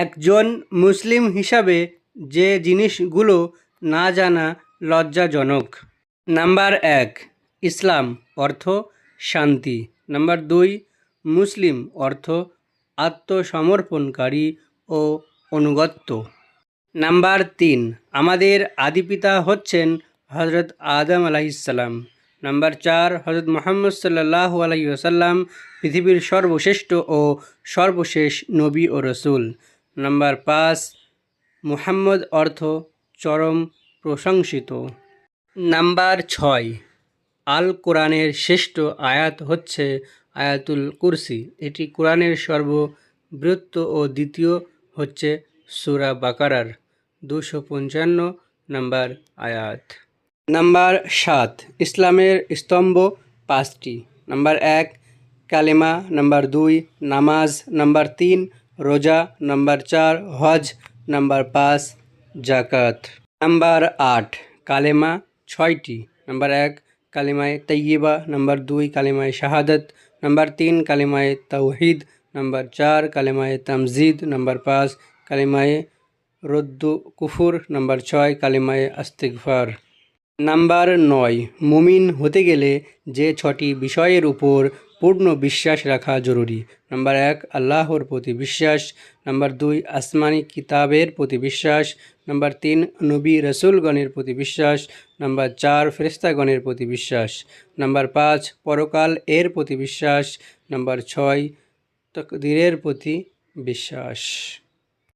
একজন মুসলিম হিসাবে যে জিনিসগুলো না জানা লজ্জাজনক। নাম্বার এক, ইসলাম অর্থ শান্তি। নাম্বার দুই, মুসলিম অর্থ আত্মসমর্পণকারী ও অনুগত্য। নাম্বার তিন, আমাদের আদিপিতা হচ্ছেন হজরত আদম আলাইসাল্লাম নাম্বার চার হজরত মোহাম্মদ সাল্লাহ আলাই আসাল্লাম পৃথিবীর সর্বশ্রেষ্ঠ ও সর্বশেষ নবী ও রসুল। নাম্বার পাঁচ, মুহাম্মদ অর্থ চরম প্রশংসিত। নাম্বার ছয়, আল কোরআনের শ্রেষ্ঠ আয়াত হচ্ছে আয়াতুল কুরসি। এটি কোরআনের সর্ববৃত্ত ও দ্বিতীয় হচ্ছে সুরা বাকারার দুশো পঞ্চান্ন নাম্বার আয়াত। নাম্বার সাত, ইসলামের স্তম্ভ পাঁচটি। নাম্বার এক, কালেমা। নাম্বার দুই, নামাজ। নাম্বার তিন রোজা নাম্বার চার, হজ নাম্বার পাঁচ জাকাত নাম্বার আট, কালেমা ছয়টি। নাম্বার এক, কালিমায় তৈয়বা নাম্বার দুই, কালিমায় শাহাদত। নাম্বার তিন, কালিমায় তৌহিদ নাম্বার চার, কালিমায় তামজিদ। নাম্বার পাঁচ, কালিমায় রদ্দু কুফুর। নাম্বার ছয়, কালিমায় আস্তিগফার। নাম্বার নয়, মুমিন হতে গেলে যে ছটি বিষয়ের উপর পূর্ণ বিশ্বাস রাখা জরুরি। নাম্বার এক, আল্লাহর প্রতি বিশ্বাস। নাম্বার দুই, আসমানি কিতাবের প্রতি বিশ্বাস। নাম্বার তিন, নবী রসুলগণের প্রতি বিশ্বাস। নাম্বার চার ফেরেস্তাগণের প্রতি বিশ্বাস। নাম্বার পাঁচ, পরকাল এর প্রতি বিশ্বাস। নাম্বার ছয়, তকদিরের প্রতি বিশ্বাস।